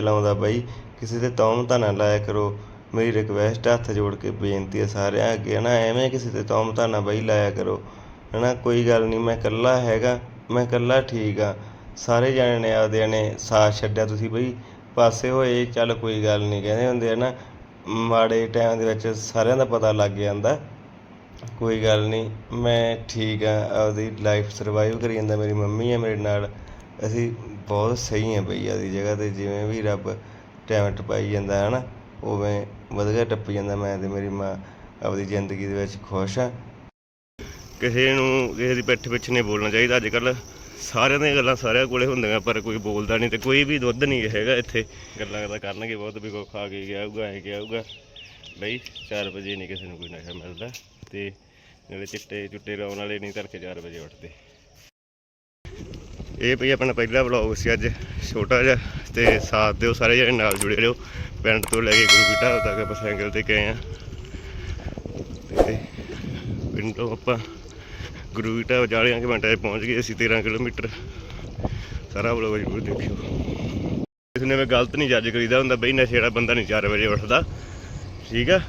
ਲਾਉਂਦਾ ਬਾਈ। ਕਿਸੇ ਤੇ ਤੌਮਤਾਂ ਨਾ ਲਾਇਆ ਕਰੋ। ਮੇਰੀ ਰਿਕਵੈਸਟ ਹੱਥ ਜੋੜ ਕੇ ਬੇਨਤੀ ਹੈ ਸਾਰਿਆਂ ਅੱਗੇ ਨਾ ਐਵੇਂ ਕਿਸੇ ਤੇ ਤੌਮਤਾਂ ਨਾ ਬਾਈ ਲਾਇਆ ਕਰੋ। ਹੈ ਨਾ ਕੋਈ ਗੱਲ ਨਹੀਂ, ਮੈਂ ਇਕੱਲਾ ਹੈਗਾ, ਮੈਂ ਇਕੱਲਾ ਠੀਕ ਆ। ਸਾਰੇ ਜਣੇ ਨੇ ਆਪਦਿਆਂ ਨੇ ਸਾਥ ਛੱਡਿਆ ਤੁਸੀਂ ਬਈ। ਪਾਸੇ ਹੋਏ, ਚੱਲ ਕੋਈ ਗੱਲ ਨਹੀਂ, ਕਹਿੰਦੇ ਹੁੰਦੇ ਆ ਨਾ, ਮਾੜੇ ਟਾਈਮ ਦੇ ਵਿੱਚ ਸਾਰਿਆਂ ਦਾ ਪਤਾ ਲੱਗ ਜਾਂਦਾ। ਕੋਈ ਗੱਲ ਨਹੀਂ, ਮੈਂ ਠੀਕ ਆ, ਆਪਦੀ ਲਾਈਫ ਸਰਵਾਈਵ ਕਰੀ ਜਾਂਦਾ। ਮੇਰੀ ਮੰਮੀ ਹੈ ਮੇਰੇ ਨਾਲ। ਅਸੀਂ ਬਹੁਤ ਸਹੀ ਹਾਂ ਬਈ ਆਪਦੀ ਜਗ੍ਹਾ ਤੇ ਜਿਵੇਂ ਵੀ ਰੱਬ ਟਾਈਮ ਟਪਾਈ ਜਾਂਦਾ ਹੈ ਨਾ, ਉਵੇਂ ਵਧੀਆ ਟੱਪੀ ਜਾਂਦਾ ਮੈਂ ਅਤੇ ਮੇਰੀ ਮਾਂ ਆਪਦੀ ਜ਼ਿੰਦਗੀ ਦੇ ਵਿੱਚ ਖੁਸ਼ ਹਾਂ। ਕਿਸੇ ਨੂੰ ਕਿਸੇ ਦੀ ਪਿੱਠ ਪਿੱਛੇ ਨਹੀਂ ਬੋਲਣਾ ਚਾਹੀਦਾ ਅੱਜ ਕੱਲ੍ਹ ਸਾਰਿਆਂ ਦੀਆਂ ਗੱਲਾਂ ਸਾਰਿਆਂ ਕੋਲੇ ਹੁੰਦੀਆਂ, ਪਰ ਕੋਈ ਬੋਲਦਾ ਨਹੀਂ ਤੇ ਕੋਈ ਵੀ ਦੁੱਧ ਨਹੀਂ ਹੈਗਾ ਇੱਥੇ। ਗੱਲਾਂ ਤਾਂ ਕਰਨਗੇ ਬਹੁਤ ਵੀ ਕੋਈ ਖਾ ਕੇ ਗਿਆ ਹੋਊਗਾ, ਐ ਗਿਆ ਹੋਊਗਾ। ਬਈ 4 ਵਜੇ ਨਹੀਂ ਕਿਸੇ ਨੂੰ ਕੋਈ ਨਸ਼ਾ ਮਿਲਦਾ ਤੇ ਜਿਹੜੇ ਚਿੱਟੇ ਚੁੱਟੇ ਰੌਣ ਵਾਲੇ ਨਹੀਂ ਤੜਕੇ 4 ਵਜੇ ਉੱਠਦੇ। ਇਹ ਭਈ ਆਪਣਾ ਪਹਿਲਾ ਵਲੌਗ ਸੀ ਅੱਜ, ਛੋਟਾ ਜਿਹਾ, ਤੇ ਸਾਥ ਦਿਓ ਸਾਰੇ ਜਣੇ, ਨਾਲ ਜੁੜੇ ਰਹੋ। ਪਿੰਡ ਤੋਂ ਲੈ ਕੇ ਗੁਰੂ ਕੀ ਤੱਕ ਆਪਾਂ ਸਾਈਕਲ ਤੇ ਗਏ ਆ ਤੇ ਪਿੰਡੋਂ ਆਪਾਂ ਗੁਰੂ ਕੀ ਢਾਬ ਜਾਲਿਆਂ ਕੇ ਮਿੰਟਾਂ 'ਚ ਪਹੁੰਚ ਗਏ ਅਸੀਂ 13 ਕਿਲੋਮੀਟਰ। ਸਾਰਾ ਵਲੌਗ ਜ਼ਰੂਰ ਦੇਖਿਓ। ਕਿਸੇ ਨੇ ਵੀ ਗਲਤ ਨਹੀਂ ਜੱਜ ਕਰੀਦਾ ਹੁੰਦਾ ਬਈ, ਨਸ਼ੇ ਵਾਲਾ ਬੰਦਾ ਨਹੀਂ 4 ਵਜੇ ਉੱਠਦਾ। ਠੀਕ ਆ?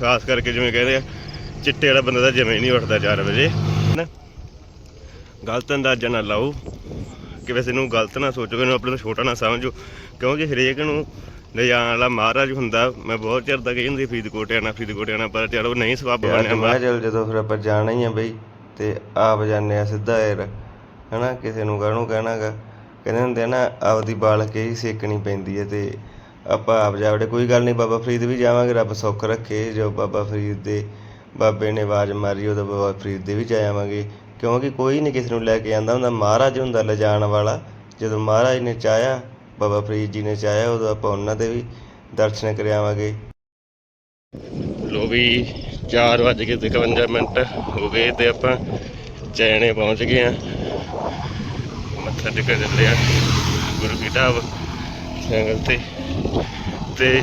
ਖਾਸ ਕਰਕੇ ਜਿਵੇਂ ਕਹਿੰਦੇ ਆ, ਚਿੱਟੇ ਵਾਲਾ ਬੰਦਾ ਤਾਂ ਜਿਵੇਂ ਨਹੀਂ ਉੱਠਦਾ 4 ਵਜੇ। ਨਾ? ਗਲਤ ਅੰਦਾਜ਼ਾ ਨਾ ਲਾਓ। ਕਿ ਵੈਸੇ ਨੂੰ ਗਲਤ ਨਾ ਸੋਚੋ ਕਿ ਇਹਨੂੰ ਆਪਣੇ ਤੋਂ ਛੋਟਾ ਨਾ ਸਮਝੋ। ਕਿਉਂਕਿ ਹਰੇਕ ਨੂੰ ਲਿਜਾਣ ਵਾਲਾ ਮਹਾਰਾਜ ਹੁੰਦਾ। ਮੈਂ ਬਹੁਤ ਚਿਰ ਦਾ ਕਹੀ ਹੁੰਦੀ ਫਰੀਦਕੋਟ ਆਣਾ ਫਰੀਦਕੋਟ ਆਣਾ ਪਰ ਚਲੋ ਨਹੀਂ ਸਬੱਬ ਬਣਿਆ। ਮੈਂ ਚਲ ਜਦੋਂ ਫਿਰ ਆਪਾਂ ਜਾਣਾ ਹੀ ਆ ਬਈ ਤੇ ਆਪ ਜਾਂਦੇ ਆ ਸਿੱਧਾ ਏਰ ਹਨਾ? ਕਿਸੇ ਨੂੰ ਕਾਹਨੂੰ ਕਹਿਣਾਗਾ? ਕਹਿੰਦੇ ਹੁੰਦੇ ਨਾ ਆਪਦੀ ਬਾਲ ਕੇ ਹੀ ਸੇਕਣੀ ਪੈਂਦੀ ਹੈ ਤੇ ਆਪਾਂ ਆਪ ਜਾਵੜੇ ਕੋਈ ਗੱਲ ਨਹੀਂ ਬਾਬਾ ਫਰੀਦ ਵੀ ਜਾਵਾਂਗੇ ਰੱਬ ਸੁੱਖ ਰੱਖੇ। ਜੋ ਬਾਬਾ ਫਰੀਦ ਦੇ ਬਾਬੇ ਨੇ ਆਵਾਜ਼ ਮਾਰੀ ਉਦੋਂ ਬਾਬਾ ਫਰੀਦ ਦੇ ਵੀ ਜਾ ਆਵਾਂਗੇ। ਕਿਉਂਕਿ ਕੋਈ ਨਹੀਂ ਕਿਸੇ ਨੂੰ ਲੈ ਕੇ ਆਂਦਾ ਹੁੰਦਾ। ਮਹਾਰਾਜ ਹੁੰਦਾ ਲਿਜਾਣ ਵਾਲਾ। ਜਦੋਂ ਮਹਾਰਾਜ ਨੇ ਚਾਹਿਆ, ਬਾਬਾ ਫਰੀਦ ਜੀ ਨੇ ਚਾਹਿਆ, ਉਦੋਂ ਆਪਾਂ ਉਹਨਾਂ ਦੇ ਵੀ ਦਰਸ਼ਨ ਕਰ ਆਵਾਂਗੇ। ਲੋ ਵੀ 4 ਵੱਜ ਕੇ 51 ਮਿੰਟ ਹੋ ਗਏ ਤੇ ਆਪਾਂ ਚੈਣੇ ਪਹੁੰਚ ਗਏ ਆ ਮੱਥਾ ਟੇਕ ਚੱਲੇ ਆ ਗੁਰੂ ਕੀ ਢਾਬ ਸਾਈਕਲ ਤੇ। ਤੇ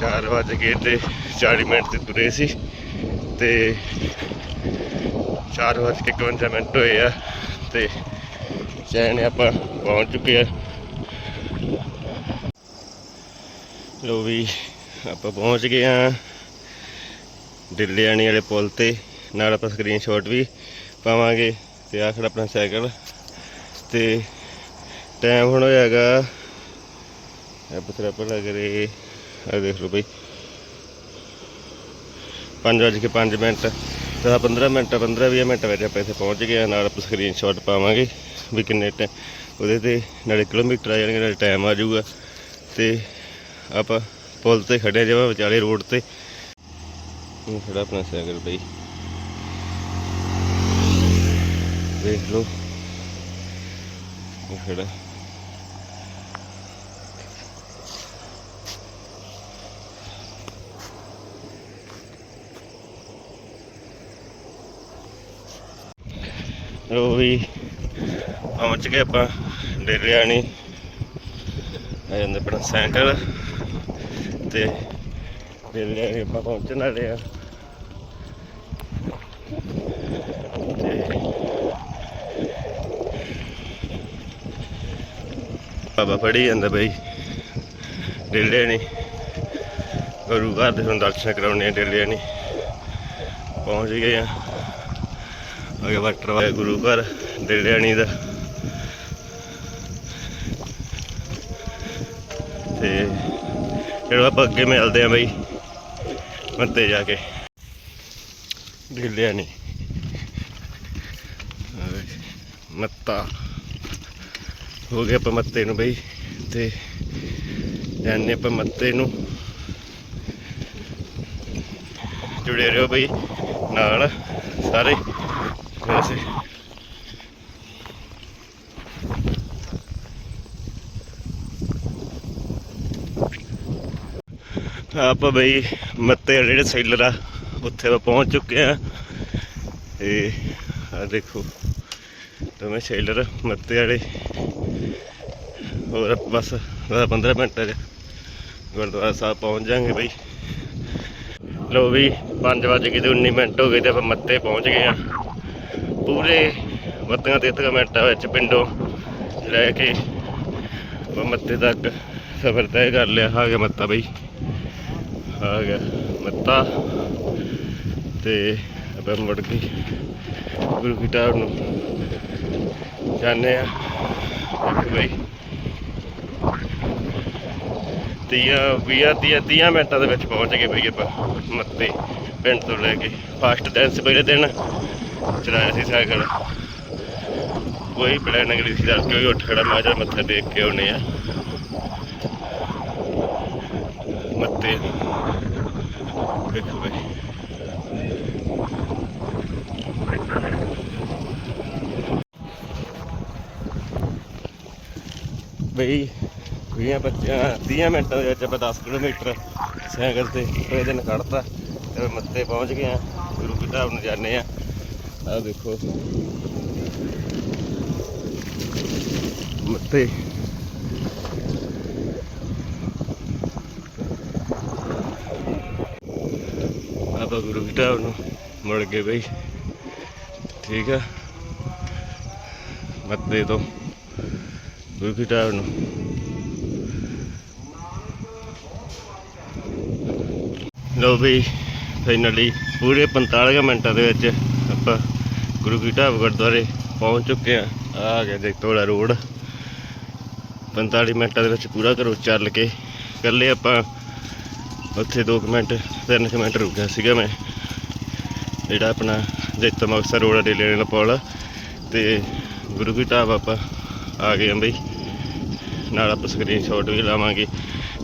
4 ਵੱਜ ਗਏ ਤੇ 40 ਮਿੰਟ ਤੇ ਤੁਰੇ ਸੀ। ਤੇ 4 ਵੱਜ ਕੇ 51 ਮਿੰਟ ਹੋਏ ਆ ਤੇ ਚੈਨ ਆਪਾਂ ਪਹੁੰਚ ਚੁੱਕੇ ਆ। ਲੋ ਵੀ, ਆਪਾਂ ਪਹੁੰਚ ਗਏ ਆ ਦਿੱਲੀਆਣੀ ਵਾਲੇ ਪੁਲ ਤੇ। ਨਾਲ ਆਪਾਂ ਸਕਰੀਨਸ਼ਾਟ ਵੀ ਪਾਵਾਂਗੇ ਤੇ ਆਹ ਆਪਣਾ ਸਾਈਕਲ। ਤੇ ਟਾਈਮ ਹੁਣ ਹੋਇਆਗਾ ਇਹ ਪਤਰਾ ਪਰ ਲੱਗ ਰਹੇ ਆ ਦੇਖ ਲਓ ਬਈ 5 ਵਜੇ ਕੇ 5 ਮਿੰਟ। ਤਾਂ 15 ਮਿੰਟ 15 20 ਮਿੰਟ ਵਿੱਚ ਆਪਾਂ ਇੱਥੇ ਪਹੁੰਚ ਗਏ ਆ, ਨਾਲ ਆਪਾਂ ਸਕਰੀਨਸ਼ਾਟ ਪਾਵਾਂਗੇ ਵੀ ਕਿੰਨੇ ਟਾਈਮ ਉਹਦੇ ਤੇ ਨਾਲੇ ਕਿਲੋਮੀਟਰ ਆ ਜਾਣਗੇ, ਨਾਲੇ ਟਾਈਮ ਆ ਜਾਊਗਾ। ਤੇ ਆਪਾਂ ਪੁਲ ਤੇ ਖੜੇ ਜਿਵੇਂ ਵਿਚਾਲੇ ਰੋਡ ਤੇ। ਇਹ ਖੜਾ ਆਪਣਾ ਸਾਈਕਲ ਬਈ। ਦੇਖ ਲਓ। ਇਹ ਖੜਾ ਲੋ ਵੀ ਪਹੁੰਚ ਗਏ ਆਪਾਂ ਡੇਰਿਆਣੀ ਆ ਜਾਂਦੇ ਆਪਣਾ ਸਾਈਕਲ ਤੇ ਡੇਰਿਆਣੀ ਆਪਾਂ ਪਹੁੰਚਣ ਵਾਲੇ ਆ। ਤੇ ਬਾਬਾ ਫੜੀ ਜਾਂਦਾ ਬਈ ਡੇਰਿਆਣੀ ਗੁਰੂ ਘਰ ਦੇ ਹੁਣ ਦਰਸ਼ਨ ਕਰਾਉਣੇ ਆ ਨਹੀਂ ਪਹੁੰਚ ਗਏ ਆ। ਅਗੇ ਵਾਟਰ ਵਾਲੇ। ਗੁਰੂ ਘਰ ਡੇੜਿਆਣੀ ਦਾ। ਤੇ ਜਿਹੜਾ ਆਪਾਂ ਅੱਗੇ ਮਿਲਦੇ ਆ ਬਈ, ਮੱਤੇ ਜਾ ਕੇ। ਡੇੜਿਆਣੀ ਮੱਤਾ। ਹੋ ਗਿਆ ਆਪਾਂ ਮੱਤੇ ਨੂੰ ਬਈ, ਤੇ ਜਾਣੇ ਆਪਾਂ ਮੱਤੇ ਨੂੰ। ਜੁੜੇ ਰਹੋ ਬਈ, ਨਾਲ ਸਾਰੇ। ਵੈਸੇ ਆਪਾਂ ਬਈ ਮੱਤੇ ਵਾਲੇ ਜਿਹੜੇ ਸੈਲਰ ਆ ਉੱਥੇ ਆਪਾਂ ਪਹੁੰਚ ਚੁੱਕੇ ਆ ਤੇ ਆ ਦੇਖੋ ਦੋਵੇਂ ਸੈਲਰ ਮੱਤੇ ਵਾਲੇ ਹੋਰ ਬਸ 15 ਮਿੰਟਾਂ 'ਚ ਗੁਰਦੁਆਰਾ ਸਾਹਿਬ ਪਹੁੰਚ ਜਾਾਂਗੇ ਬਈ ਲੋ ਵੀ 5 ਵਜੇ ਕੇ ਤੇ 19 ਮਿੰਟ ਹੋ ਗਏ ਤੇ ਆਪਾਂ ਮੱਤੇ ਪਹੁੰਚ ਗਏ ਆ ਪੂਰੇ ਬੱਤੀਆਂ ਤੇਤੀਆਂ ਮਿੰਟਾਂ ਵਿੱਚ ਪਿੰਡੋਂ ਲੈ ਕੇ ਆਪਾਂ ਮੱਤੇ ਤੱਕ ਸਫ਼ਰ ਤੈਅ ਕਰ ਲਿਆ। ਆ ਗਿਆ ਮੱਤਾ ਬਈ। ਆ ਗਿਆ ਮੱਤਾ। ਤੇ ਆਪਾਂ ਮੁੜ ਕੇ ਗੁਰੂ ਕੀ ਟਾਵਰ ਨੂੰ ਜਾਂਦੇ ਆ ਬਈ। ਤੀਆਂ, ਵੀਹਾਂ, ਤੀਆਂ ਤੀਆਂ ਮਿੰਟਾਂ ਦੇ ਵਿੱਚ ਪਹੁੰਚ ਗਏ ਬਈ ਆਪਾਂ ਮੱਤੇ, ਪਿੰਡ ਤੋਂ ਲੈ ਕੇ। ਫਾਸਟ ਡੈਂਸ ਪਹਿਲੇ ਦਿਨ। ਚਲਾਇਆ ਸੀ ਸਾਈਕਲ। ਕੋਈ ਪਲਾਨਿੰਗ ਨਹੀਂ ਸੀ ਦੱਸ ਕੇ ਉੱਠ ਖੜਾ ਮੈਂ ਮੱਥਾ ਟੇਕ ਕੇ ਆਉਣੇ ਆ ਮੱਤੇ ਦੇਖੋ ਬਈ। ਬਈ, ਵੀਹਾਂ ਬੱਚਿਆਂ 30 ਮਿੰਟਾਂ ਦੇ ਵਿੱਚ ਆਪਾਂ 10 ਕਿਲੋਮੀਟਰ ਸਾਈਕਲ ਤੇ ਇਹ ਦਿਨ ਕੱਢਤਾ ਤੇ ਮੱਤੇ ਪਹੁੰਚ ਗਏ ਆ ਗੁਰੂ ਕੀ ਢਾਬ ਨੂੰ ਜਾਂਦੇ ਆ ਆ ਦੇਖੋ। ਮੱਤੇ। ਆਪਾਂ ਗੁਰੂ ਢਾਬ ਨੂੰ ਮੁੜ ਗਏ ਬਈ। ਠੀਕ ਆ। ਮੱਤੇ ਤੋਂ ਗੁਰੂ ਢਾਬ ਨੂੰ। ਲੋ ਵੀ ਫਾਈਨਲੀ ਪੂਰੇ 45 ਮਿੰਟਾਂ ਦੇ ਵਿੱਚ ਆਪਾਂ ਗੁਰੂ ਕੀ ਢਾਬ ਗੁਰਦੁਆਰੇ ਪਹੁੰਚ ਚੁੱਕੇ ਆ ਆ ਗਿਆ ਜਗਤੋੜਾ ਰੋਡ। 45 ਮਿੰਟਾਂ ਦੇ ਵਿੱਚ ਪੂਰਾ ਘਰੋਂ ਚੱਲ ਕੇ ਇਕੱਲੇ ਆਪਾਂ ਉੱਥੇ 2 ਮਿੰਟ 3 ਮਿੰਟ ਰੁਕਿਆ ਸੀਗਾ ਮੈਂ। ਜਿਹੜਾ ਆਪਣਾ ਜੈਤੋ ਮਕਸਰ ਰੋਡ ਆ ਡੇਲੇ ਵਾਲਾ ਪੁਲ ਤੇ ਗੁਰੂ ਕੀ ਢਾਬ ਆਪਾਂ ਆ ਗਏ ਆ ਬਈ। ਨਾਲ ਆਪਾਂ ਸਕਰੀਨਸ਼ਾਟ ਵੀ ਲਾਵਾਂਗੇ।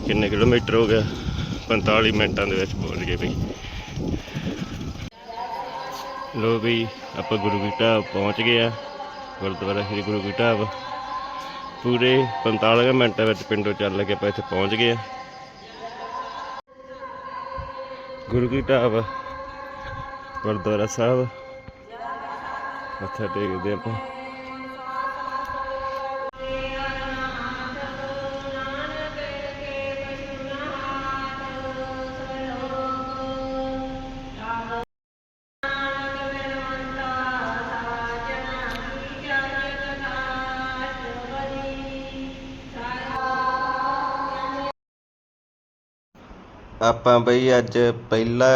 ਕਿੰਨੇ ਕਿਲੋਮੀਟਰ ਹੋ ਗਿਆ? 45 ਮਿੰਟਾਂ ਦੇ ਵਿੱਚ ਪਹੁੰਚ ਗਏ ਬਈ। ਲੋ ਵੀ ਆਪਾਂ ਗੁਰੂ ਕੀ ਢਾਬ ਪਹੁੰਚ ਗਏ ਆ, ਗੁਰਦੁਆਰਾ ਸ੍ਰੀ ਗੁਰੂ ਕੀ ਢਾਬ। ਪੂਰੇ 45 ਮਿੰਟਾਂ ਵਿੱਚ ਪਿੰਡੋਂ ਚੱਲ ਕੇ ਆਪਾਂ ਇੱਥੇ ਪਹੁੰਚ ਗਏ ਆ। ਗੁਰੂ ਕੀ ਢਾਬ, ਗੁਰਦੁਆਰਾ ਸਾਹਿਬ। ਮੱਥਾ ਟੇਕਦੇ ਆਪਾਂ। ਆਪਾਂ ਬਈ ਅੱਜ ਪਹਿਲਾ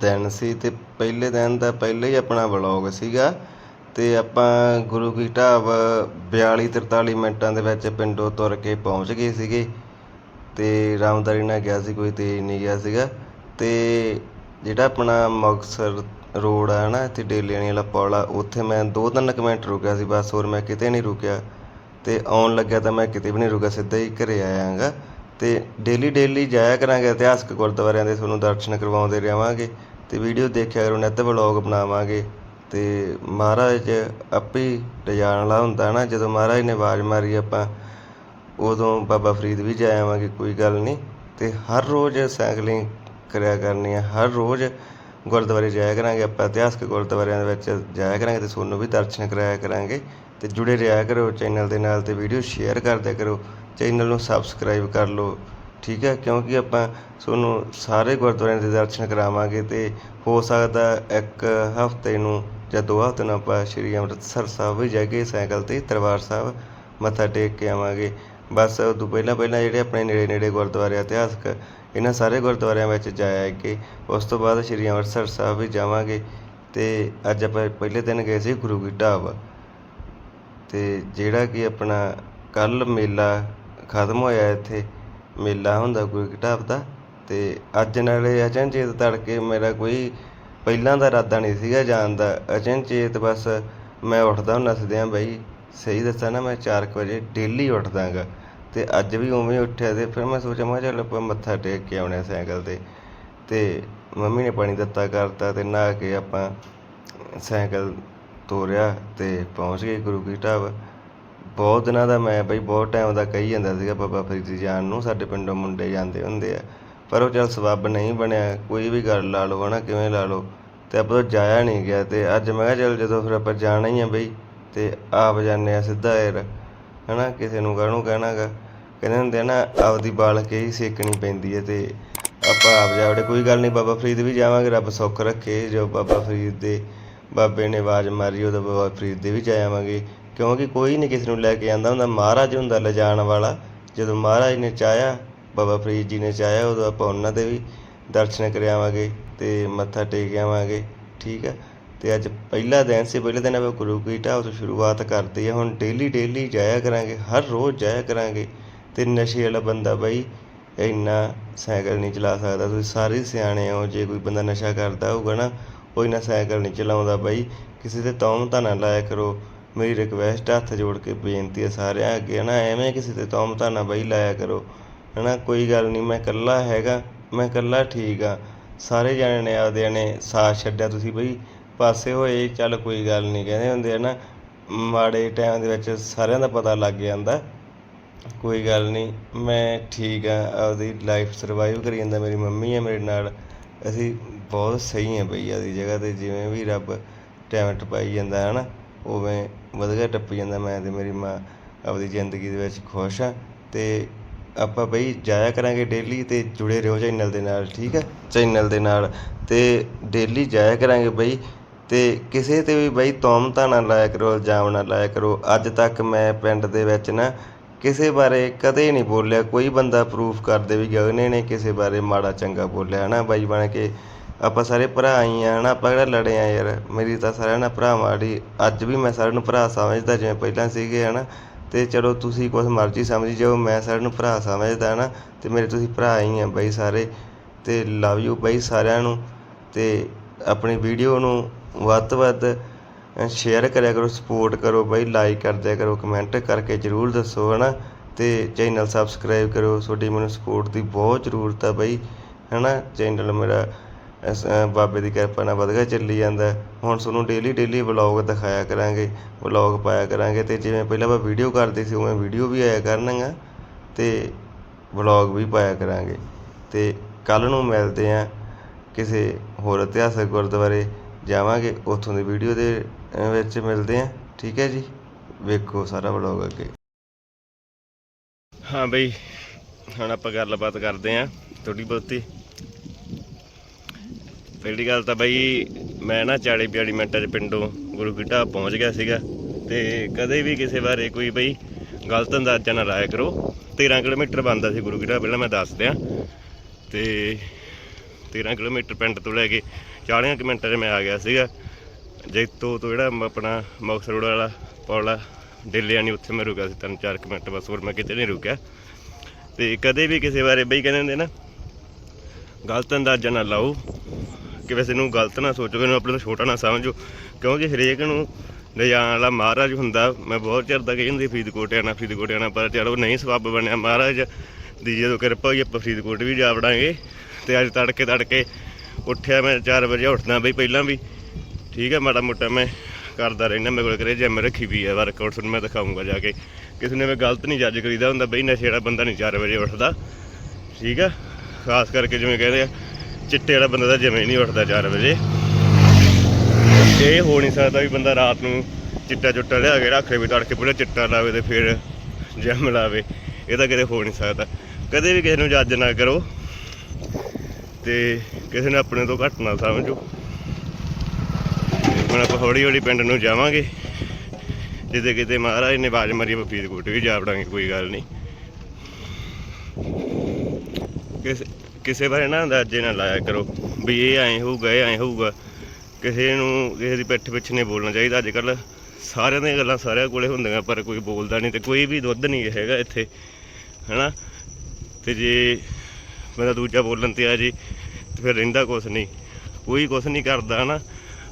ਦਿਨ ਸੀ ਤੇ ਪਹਿਲੇ ਦਿਨ ਦਾ ਪਹਿਲਾ ਹੀ ਆਪਣਾ ਵਲੌਗ ਸੀਗਾ ਤੇ ਆਪਾਂ ਗੁਰੂ ਕੀ ਢਾਬ 42 43 ਮਿੰਟਾਂ ਦੇ ਵਿੱਚ ਪਿੰਡੋਂ ਤੁਰ ਕੇ ਪਹੁੰਚ ਗਏ ਸੀਗੇ ਤੇ ਰਾਮਦਾਰੀ ਨਾਲ ਗਿਆ ਸੀ, ਕੋਈ ਤੇਜ਼ ਨਹੀਂ ਗਿਆ ਸੀਗਾ ਤੇ ਜਿਹੜਾ ਆਪਣਾ ਮੁਕਤਸਰ ਰੋਡ ਆ ਨਾ ਇੱਥੇ ਡੇਲਿਆਣੀ ਵਾਲਾ ਪੁਲ ਆ ਉੱਥੇ ਮੈਂ 2-3 ਮਿੰਟ ਰੁਕਿਆ ਸੀ, ਬਸ ਹੋਰ ਮੈਂ ਕਿਤੇ ਨਹੀਂ ਰੁਕਿਆ ਤੇ ਆਉਣ ਲੱਗਿਆ ਤਾਂ ਮੈਂ ਕਿਤੇ ਵੀ ਨਹੀਂ ਰੁਕਿਆ, ਸਿੱਧਾ ਹੀ ਘਰੇ ਆਇਆਗਾ। ਅਤੇ ਡੇਲੀ ਡੇਲੀ ਜਾਇਆ ਕਰਾਂਗੇ ਇਤਿਹਾਸਕ ਗੁਰਦੁਆਰਿਆਂ ਦੇ, ਤੁਹਾਨੂੰ ਦਰਸ਼ਨ ਕਰਵਾਉਂਦੇ ਰਹਾਂਗੇ ਅਤੇ ਵੀਡੀਓ ਦੇਖਿਆ ਕਰੋ, ਨਿੱਤ ਵਲੋਗ ਬਣਾਵਾਂਗੇ ਅਤੇ ਮਹਾਰਾਜ ਆਪੇ ਹੀ ਲਿਜਾਣ ਵਾਲਾ ਹੁੰਦਾ ਨਾ, ਜਦੋਂ ਮਹਾਰਾਜ ਨੇ ਆਵਾਜ਼ ਮਾਰੀ ਆਪਾਂ, ਉਦੋਂ ਬਾਬਾ ਫਰੀਦ ਵੀ ਜਾ ਆਵਾਂਗੇ, ਕੋਈ ਗੱਲ ਨਹੀਂ ਅਤੇ ਹਰ ਰੋਜ਼ ਸਾਈਕਲਿੰਗ ਕਰਿਆ ਕਰਨੀ ਹੈ ਹਰ ਰੋਜ਼ ਗੁਰਦੁਆਰੇ ਜਾਇਆ ਕਰਾਂਗੇ, ਆਪਾਂ ਇਤਿਹਾਸਕ ਗੁਰਦੁਆਰਿਆਂ ਦੇ ਵਿੱਚ ਜਾਇਆ ਕਰਾਂਗੇ ਤੇ ਤੁਹਾਨੂੰ ਵੀ ਦਰਸ਼ਨ ਕਰਾਇਆ ਕਰਾਂਗੇ ਤੇ ਜੁੜੇ ਰਿਹਾ ਕਰੋ ਚੈਨਲ ਦੇ ਨਾਲ ਤੇ ਵੀਡੀਓ ਸ਼ੇਅਰ ਕਰਦੇ ਕਰੋ। ਚੈਨਲ ਨੂੰ ਸਬਸਕ੍ਰਾਈਬ ਕਰ ਲਓ, ਠੀਕ ਹੈ? ਕਿਉਂਕਿ ਆਪਾਂ ਤੁਹਾਨੂੰ ਸਾਰੇ ਗੁਰਦੁਆਰਿਆਂ ਦੇ ਦਰਸ਼ਨ ਕਰਾਵਾਂਗੇ ਤੇ ਹੋ ਸਕਦਾ ਇੱਕ ਹਫ਼ਤੇ ਨੂੰ ਜਾਂ ਦੋ ਹਫ਼ਤੇ ਨੂੰ ਆਪਾਂ ਸ਼੍ਰੀ ਅੰਮ੍ਰਿਤਸਰ ਸਾਹਿਬ ਵੀ ਜਾਈਏ, ਸਾਈਕਲ ਤੇ ਦਰਬਾਰ ਸਾਹਿਬ ਮੱਥਾ ਟੇਕ ਕੇ ਆਵਾਂਗੇ। ਬਸ ਉਦੋਂ ਪਹਿਲਾਂ ਪਹਿਲਾਂ ਜਿਹੜੇ ਆਪਣੇ ਨੇੜੇ ਨੇੜੇ ਗੁਰਦੁਆਰੇ ਇਤਿਹਾਸਕ ਇਹਨਾਂ ਸਾਰੇ ਗੁਰਦੁਆਰਿਆਂ ਵਿੱਚ ਜਾਇਆ ਕਿ, ਉਸ ਤੋਂ ਬਾਅਦ ਸ਼੍ਰੀ ਅੰਮ੍ਰਿਤਸਰ ਸਾਹਿਬ ਵੀ ਜਾਵਾਂਗੇ ਤੇ ਅੱਜ ਆਪਾਂ ਪਹਿਲੇ ਦਿਨ ਗਏ ਸੀ ਗੁਰੂ ਕੀ ਢਾਬ। ਤੇ ਜਿਹੜਾ ਕਿ ਆਪਣਾ ਕੱਲ ਮੇਲਾ ਖਤਮ ਹੋਇਆ ਇੱਥੇ, ਮੇਲਾ ਹੁੰਦਾ ਗੁਰੂ ਕੀ ਢਾਬ ਦਾ ਅਤੇ ਅੱਜ ਨਾਲੇ ਅਚਨਚੇਤ ਤੜਕੇ ਮੇਰਾ ਕੋਈ ਪਹਿਲਾਂ ਦਾ ਇਰਾਦਾ ਨਹੀਂ ਸੀਗਾ ਜਾਣ ਦਾ, ਅਚਨਚੇਤ ਬਸ ਮੈਂ ਉੱਠਦਾ ਹੁੰਦਾ ਸਦਿਆਂ ਬਈ, ਸਹੀ ਦੱਸਾਂ ਨਾ ਮੈਂ ਚਾਰ ਕੁ ਵਜੇ ਡੇਲੀ ਉੱਠਦਾ ਗਾ ਅਤੇ ਅੱਜ ਵੀ ਉਵੇਂ ਉੱਠਿਆ ਅਤੇ ਫਿਰ ਮੈਂ ਸੋਚਿਆ ਮੈਂ ਚੱਲ ਆਪਾਂ ਮੱਥਾ ਟੇਕ ਕੇ ਆਉਣੇ ਸਾਈਕਲ ਤੇ ਅਤੇ ਮੰਮੀ ਨੇ ਪਾਣੀ ਦਿੱਤਾ ਕਰਤਾ ਅਤੇ ਨਹਾ ਕੇ ਆਪਾਂ ਸਾਈਕਲ ਤੋਰਿਆ ਅਤੇ ਪਹੁੰਚ ਗਏ ਗੁਰੂ ਕੀ ਢਾਬ। ਬਹੁਤ ਦਿਨਾਂ ਦਾ ਮੈਂ ਬਈ ਬਹੁਤ ਟਾਈਮ ਦਾ ਕਹੀ ਜਾਂਦਾ ਸੀਗਾ ਬਾਬਾ ਫਰੀਦ ਜੀ ਜਾਣ ਨੂੰ, ਸਾਡੇ ਪਿੰਡੋਂ ਮੁੰਡੇ ਜਾਂਦੇ ਹੁੰਦੇ ਆ। ਪਰ ਉਹ ਚੱਲ ਸਬੱਬ ਨਹੀਂ ਬਣਿਆ, ਕੋਈ ਵੀ ਗੱਲ ਲਾ ਲਓ, ਹਨਾ, ਕਿਵੇਂ ਲਾ ਲਓ। ਤੇ ਆਪਾਂ ਤੋਂ ਜਾਇਆ ਨਹੀਂ ਗਿਆ ਤੇ ਅੱਜ ਮੈਂ ਕਿਹਾ ਚੱਲ ਜਦੋਂ ਫਿਰ ਆਪਾਂ ਜਾਣਾ ਹੀ ਆ ਬਈ, ਤੇ ਆਪ ਜਾਂਦੇ ਆ ਸਿੱਧਾ ਏਰ ਹਨਾ, ਕਿਸੇ ਨੂੰ ਕਾਹਨੂੰ ਕਹਿਣਾਗਾ। ਕਹਿੰਦੇ ਹੁੰਦੇ ਆ ਨਾ, ਆਪਦੀ ਬਾਲ ਕੇ ਹੀ ਸੇਕਣੀ ਪੈਂਦੀ ਹੈ ਤੇ ਆਪਾਂ ਆਪ ਜਾਵੜੇ ਕੋਈ ਗੱਲ ਨਹੀਂ, ਬਾਬਾ ਫਰੀਦ ਵੀ ਜਾਵਾਂਗੇ, ਰੱਬ ਸੁੱਖ ਰੱਖੇ, ਜੋ ਬਾਬਾ ਫਰੀਦ ਦੇ ਬਾਬੇ ਨੇ ਆਵਾਜ਼ ਮਾਰੀ ਉਦੋਂ ਬਾਬਾ ਫਰੀਦ ਦੇ ਵੀ ਜਾਵਾਂਗੇ ਕਿਉਂਕਿ ਕੋਈ ਨਹੀਂ ਕਿਸੇ ਨੂੰ ਲੈ ਕੇ ਆਂਦਾ ਹੁੰਦਾ। ਮਹਾਰਾਜ ਹੁੰਦਾ ਲਿਜਾਣ ਵਾਲਾ। ਜਦੋਂ ਮਹਾਰਾਜ ਨੇ ਚਾਹਿਆ, ਬਾਬਾ ਫਰੀਦ ਜੀ ਨੇ ਚਾਹਿਆ, ਉਦੋਂ ਆਪਾਂ ਉਹਨਾਂ ਦੇ ਵੀ ਦਰਸ਼ਨ ਕਰ ਆਵਾਂਗੇ ਤੇ ਮੱਥਾ ਟੇਕ ਆਵਾਂਗੇ, ਠੀਕ ਹੈ ਤੇ ਅੱਜ ਪਹਿਲਾ ਦਿਨ ਸੀ, ਪਹਿਲੇ ਦਿਨ ਆਪਾਂ ਗੁਰੂ ਕੀ ਢਾਬ ਤੋਂ ਸ਼ੁਰੂਆਤ ਕਰਦੇ ਆ। ਹੁਣ ਡੇਲੀ ਡੇਲੀ ਜਾਇਆ ਕਰਾਂਗੇ, ਹਰ ਰੋਜ਼ ਜਾਇਆ ਕਰਾਂਗੇ। ਤੇ ਨਸ਼ੇ ਵਾਲਾ ਬੰਦਾ ਬਈ, ਇੰਨਾ ਸਾਈਕਲ ਨਹੀਂ ਚਲਾ ਸਕਦਾ। ਤੁਸੀਂ ਸਾਰੇ ਸਿਆਣੇ ਹੋ, ਜੇ ਕੋਈ ਬੰਦਾ ਨਸ਼ਾ ਕਰਦਾ ਹੋਊਗਾ ਨਾ, ਉਹ ਇੰਨਾ ਸਾਈਕਲ ਨਹੀਂ ਚਲਾਉਂਦਾ ਬਈ। ਕਿਸੇ ਤੇ ਤੌਮਤਾਂ ਨਾ ਲਾਇਆ ਕਰੋ। ਮੇਰੀ ਰਿਕਵੈਸਟ ਹੱਥ ਜੋੜ ਕੇ ਬੇਨਤੀ ਹੈ ਸਾਰਿਆਂ ਅੱਗੇ ਨਾ ਐਵੇਂ ਕਿਸੇ ਤੇ ਤੌਮਤਾਂ ਨਾ ਬਈ ਲਾਇਆ ਕਰੋ ਹੈ ਨਾ ਕੋਈ ਗੱਲ ਨਹੀਂ ਮੈਂ ਇਕੱਲਾ ਹੈਗਾ, ਮੈਂ ਇਕੱਲਾ ਠੀਕ ਆ, ਸਾਰੇ ਜਾਣੇ ਨੇ ਆਪਦੇ ਨੇ ਸਾਥ ਛੱਡਿਆ ਤੁਸੀਂ ਬਈ, ਪਾਸੇ ਹੋਏ, ਚੱਲ ਕੋਈ ਗੱਲ ਨਹੀਂ ਕਹਿੰਦੇ ਹੁੰਦੇ ਆ ਨਾ, ਮਾੜੇ ਟਾਈਮ ਦੇ ਵਿੱਚ ਸਾਰਿਆਂ ਦਾ ਪਤਾ ਲੱਗ ਜਾਂਦਾ, ਕੋਈ ਗੱਲ ਨਹੀਂ ਮੈਂ ਠੀਕ ਆ, ਆਪਦੀ ਲਾਈਫ ਸਰਵਾਈਵ ਕਰੀ ਜਾਂਦਾ, ਮੇਰੀ ਮੰਮੀ ਹੈ ਮੇਰੇ ਨਾਲ, ਅਸੀਂ ਬਹੁਤ ਸਹੀ ਹਾਂ ਬਈ, ਆਪਦੀ ਜਗ੍ਹਾ ਤੇ ਜਿਵੇਂ ਵੀ ਰੱਬ ਟਾਈਮ ਪਾਈ ਜਾਂਦਾ ਹੈ ਨਾ ਉਵੇਂ ਵਧੀਆ ਟੱਪੀ ਜਾਂਦਾ ਮੈਂ ਅਤੇ ਮੇਰੀ ਮਾਂ ਆਪਦੀ ਜ਼ਿੰਦਗੀ ਦੇ ਵਿੱਚ ਖੁਸ਼ ਹਾਂ ਅਤੇ ਆਪਾਂ ਬਈ ਜਾਇਆ ਕਰਾਂਗੇ ਡੇਲੀ ਅਤੇ ਜੁੜੇ ਰਹੋ ਚੈਨਲ ਦੇ ਨਾਲ, ਠੀਕ ਹੈ ਚੈਨਲ ਦੇ ਨਾਲ ਅਤੇ ਡੇਲੀ ਜਾਇਆ ਕਰਾਂਗੇ ਬਈ ਅਤੇ ਕਿਸੇ ਤੇ ਵੀ ਬਈ ਤੌਮਤਾਂ ਨਾ ਲਾਇਆ ਕਰੋ, ਇਲਜ਼ਾਮ ਨਾ ਲਾਇਆ ਕਰੋ। ਅੱਜ ਤੱਕ ਮੈਂ ਪਿੰਡ ਦੇ ਵਿੱਚ ਨਾ ਕਿਸੇ ਬਾਰੇ ਕਦੇ ਨਹੀਂ ਬੋਲਿਆ। ਕੋਈ ਬੰਦਾ ਪ੍ਰੂਫ ਕਰਦੇ ਵੀ ਗਗਨੇ ਨੇ ਕਿਸੇ ਬਾਰੇ ਮਾੜਾ ਚੰਗਾ ਬੋਲਿਆ ਨਾ ਬਾਈ ਬਣ ਕੇ? ਆਪਾਂ ਸਾਰੇ ਭਰਾ ਹੀ ਆ ਨਾ ਆਪਾਂ ਕਿਹੜਾ ਲੜੇ ਆ ਯਾਰ? ਮੇਰੀ ਤਾਂ ਸਾਰਿਆਂ ਨਾਲ ਭਰਾਵਾਂ ਮਾੜੀ, ਅੱਜ ਵੀ ਮੈਂ ਸਾਰਿਆਂ ਨੂੰ ਭਰਾ ਸਮਝਦਾ ਜਿਵੇਂ ਪਹਿਲਾਂ ਸੀਗੇ ਹੈ ਨਾ ਅਤੇ ਚਲੋ ਤੁਸੀਂ ਕੁਛ ਮਰਜ਼ੀ ਸਮਝੀ ਜਾਓ, ਮੈਂ ਸਾਰਿਆਂ ਨੂੰ ਭਰਾ ਸਮਝਦਾ ਹੈ ਨਾ ਅਤੇ ਮੇਰੇ ਤੁਸੀਂ ਭਰਾ ਹੀ ਆ ਬਾਈ ਸਾਰੇ ਅਤੇ ਲਵ ਯੂ ਬਾਈ ਸਾਰਿਆਂ ਨੂੰ ਅਤੇ ਆਪਣੀ ਵੀਡੀਓ ਨੂੰ ਵੱਧ ਤੋਂ ਵੱਧ ਸ਼ੇਅਰ ਕਰਿਆ ਕਰੋ ਸਪੋਰਟ ਕਰੋ ਬਾਈ ਲਾਈਕ ਕਰਦਿਆ ਕਰੋ ਕਮੈਂਟ ਕਰਕੇ ਜਰੂਰ ਦੱਸੋ ਹੈ ਨਾ ਅਤੇ ਚੈਨਲ ਸਬਸਕ੍ਰਾਈਬ ਕਰੋ ਤੁਹਾਡੀ ਮੈਨੂੰ ਸਪੋਰਟ ਦੀ ਬਹੁਤ ਜ਼ਰੂਰਤ ਆ ਬਾਈ ਨਾ ਚੈਨਲ ਮੇਰਾ ਇਸ- ਬਾਬੇ ਦੀ ਕਿਰਪਾ ਨਾਲ ਵਧੀਆ ਚੱਲੀ ਜਾਂਦਾ। ਹੁਣ ਤੁਹਾਨੂੰ ਡੇਲੀ ਡੇਲੀ ਵਲੌਗ ਦਿਖਾਇਆ ਕਰਾਂਗੇ। ਵਲੌਗ ਪਾਇਆ ਕਰਾਂਗੇ ਅਤੇ ਜਿਵੇਂ ਪਹਿਲਾਂ ਆਪਾਂ ਵੀਡੀਓ ਕਰਦੇ ਸੀ, ਉਵੇਂ ਵੀਡੀਓ ਵੀ ਆਇਆ ਕਰਨਗੀਆਂ ਅਤੇ ਵਲੌਗ ਵੀ ਪਾਇਆ ਕਰਾਂਗੇ। ਅਤੇ ਕੱਲ ਨੂੰ ਮਿਲਦੇ ਆਂ ਕਿਸੇ ਹੋਰ ਇਤਿਹਾਸਕ ਗੁਰਦੁਆਰੇ ਜਾਵਾਂਗੇ। ਉੱਥੋਂ ਦੀ ਵੀਡੀਓ ਦੇ ਵਿੱਚ ਮਿਲਦੇ ਆਂ ਠੀਕ ਹੈ ਜੀ? ਵੇਖੋ ਸਾਰਾ ਵਲੌਗ ਅੱਗੇ। ਹਾਂ ਬਈ, ਹੁਣ ਆਪਾਂ ਗੱਲਬਾਤ ਕਰਦੇ ਆਂ ਥੋੜੀ ਬਹੁਤੀ। ਪਹਿਲੀ ਗੱਲ ਤਾਂ ਬਈ ਮੈਂ ਨਾ 40 42 ਮਿੰਟਾਂ 'ਚ ਪਿੰਡੋਂ ਗੁਰੂ ਕੀ ਢਾਬ ਪਹੁੰਚ ਗਿਆ ਸੀਗਾ ਤੇ ਕਦੇ ਵੀ ਕਿਸੇ ਬਾਰੇ ਕੋਈ ਬਈ ਗਲਤ ਅੰਦਾਜ਼ਾ ਨਾ ਲਾਇਆ ਕਰੋ। 13 ਕਿਲੋਮੀਟਰ ਬਣਦਾ ਸੀ ਗੁਰੂ ਕੀ ਢਾਬ ਪਹਿਲਾਂ ਮੈਂ ਦੱਸ ਦਿਆਂ। ਤੇ 13 ਕਿਲੋਮੀਟਰ ਪਿੰਡ ਤੋਂ ਲੈ ਕੇ 40 ਕੁ ਮਿੰਟਾਂ 'ਚ ਮੈਂ ਆ ਗਿਆ ਸੀਗਾ। ਜੈਤੋ ਤੋਂ ਜਿਹੜਾ ਆਪਣਾ ਮੁਕਤਸਰ ਰੋਡ ਵਾਲਾ, ਪੌਲਾ, ਡੇਲਿਆਂ ਨਹੀਂ ਉੱਥੇ ਮੈਂ ਰੁਕਿਆ ਸੀ, ਤਿੰਨ ਚਾਰ ਕੁ ਮਿੰਟ ਬਸ ਹੋਰ ਮੈਂ ਕਿਤੇ ਨਹੀਂ ਰੁਕਿਆ। ਤੇ ਕਦੇ ਵੀ ਕਿਸੇ ਬਾਰੇ ਬਈ ਕਹਿੰਦੇ ਹੁੰਦੇ ਨਾ, ਗਲਤ ਅੰਦਾਜ਼ਾ ਨਾ ਲਾਓ। ਕਿ ਵੈਸੇ ਨੂੰ ਗਲਤ ਨਾ ਸੋਚੋ ਕਿ ਇਹਨੂੰ ਆਪਣੇ ਤੋਂ ਛੋਟਾ ਨਾ ਸਮਝੋ। ਕਿਉਂਕਿ ਹਰੇਕ ਨੂੰ ਲਿਜਾਣ ਵਾਲਾ ਮਹਾਰਾਜ ਹੁੰਦਾ। ਮੈਂ ਬਹੁਤ ਚਿਰ ਦਾ ਕਹੀ ਹੁੰਦੀ ਫਰੀਦਕੋਟ ਆਣਾ ਫਰੀਦਕੋਟ ਆਣਾ ਪਰ ਚਲੋ ਨਹੀਂ ਸਬੱਬ ਬਣਿਆ। ਮਹਾਰਾਜ ਦੀ ਜਦੋਂ ਕਿਰਪਾ ਹੋਈ, ਆਪਾਂ ਫਰੀਦਕੋਟ ਵੀ ਜਾ ਵੜਾਂਗੇ। ਤੇ ਅੱਜ ਤੜਕੇ ਤੜਕੇ ਉੱਠਿਆ ਮੈਂ 4 ਵਜੇ ਉੱਠਦਾ ਬਈ ਪਹਿਲਾਂ ਵੀ। ਠੀਕ ਹੈ, ਮਾੜਾ ਮੋਟਾ ਮੈਂ ਕਰਦਾ ਰਹਿਣਾ ਮੇਰੇ ਕੋਲ ਕਰੇ ਜਿਮ ਰੱਖੀ ਵੀ ਹੈ ਵਰਕਆਊਟ ਤੁਹਾਨੂੰ ਮੈਂ ਦਿਖਾਉਂਗਾ ਜਾ ਕੇ। ਕਿਸੇ ਨੇ ਮੈਂ ਗਲਤ ਨਹੀਂ ਜੱਜ ਕਰੀਦਾ ਹੁੰਦਾ ਬਈ ਨਸ਼ੇੜਾ ਬੰਦਾ ਨਹੀਂ 4 ਵਜੇ ਉੱਠਦਾ। ਠੀਕ ਆ ਖਾਸ ਕਰਕੇ ਜਿਵੇਂ ਕਹਿੰਦੇ ਆ ਚਿੱਟੇ ਵਾਲਾ ਬੰਦਾ ਤਾਂ ਜਿਵੇਂ ਨਹੀਂ ਉੱਠਦਾ 4 ਵਜੇ। ਇਹ ਹੋ ਨਹੀਂ ਸਕਦਾ ਵੀ ਬੰਦਾ ਰਾਤ ਨੂੰ ਚਿੱਟਾ ਚੁੱਟਾ ਲਿਆ ਕੇ ਰੱਖੇ ਵੀ ਤੜਕੇ ਪੂਰਾ ਚਿੱਟਾ ਲਾਵੇ ਤੇ ਫਿਰ ਜਿਮ ਲਾਵੇ। ਇਹ ਤਾਂ ਕਿਤੇ ਹੋ ਨਹੀਂ ਸਕਦਾ। ਕਦੇ ਵੀ ਕਿਸੇ ਨੂੰ ਜੱਜ ਨਾ ਕਰੋ ਤੇ ਕਿਸੇ ਨੇ ਆਪਣੇ ਤੋਂ ਘੱਟ ਨਾ ਸਮਝੋ। ਹੁਣ ਆਪਾਂ ਹੌਲੀ ਹੌਲੀ ਪਿੰਡ ਨੂੰ ਜਾਵਾਂਗੇ। ਜਿੱਦੇ ਕਿਤੇ ਮਹਾਰਾਜ ਨੇ ਬਾਜ ਮਾਰੀ, ਆਪਾਂ ਫਰੀਦਕੋਟ ਵੀ ਜਾ ਵੜਾਂਗੇ, ਕੋਈ ਗੱਲ ਨਹੀਂ। ਕਿਸੇ ਕਿਸੇ ਬਾਰੇ ਨਾ ਅੰਦਾਜ਼ੇ ਨਾ ਲਾਇਆ ਕਰੋ ਵੀ ਇਹ ਐਂ ਹੋਊਗਾ, ਇਹ ਐਂ ਹੋਊਗਾ। ਕਿਸੇ ਨੂੰ ਕਿਸੇ ਦੀ ਪਿੱਠ ਪਿੱਛੇ ਨਹੀਂ ਬੋਲਣਾ ਚਾਹੀਦਾ ਅੱਜ ਕੱਲ ਸਾਰਿਆਂ ਦੀਆਂ ਗੱਲਾਂ ਸਾਰਿਆਂ ਕੋਲੇ ਹੁੰਦੀਆਂ, ਪਰ ਕੋਈ ਬੋਲਦਾ ਨਹੀਂ ਤੇ ਕੋਈ ਵੀ ਦੁੱਧ ਨਹੀਂ ਹੈਗਾ ਇੱਥੇ, ਹੈਨਾ? ਤੇ ਜੇ ਬੰਦਾ ਦੂਜਾ ਬੋਲਣ ਤੇ ਆ ਜੀ, ਤੇ ਫਿਰ ਰਹਿੰਦਾ ਕੁਛ ਨਹੀਂ। ਕੋਈ ਕੁਛ ਨਹੀਂ ਕਰਦਾ, ਹਨਾ?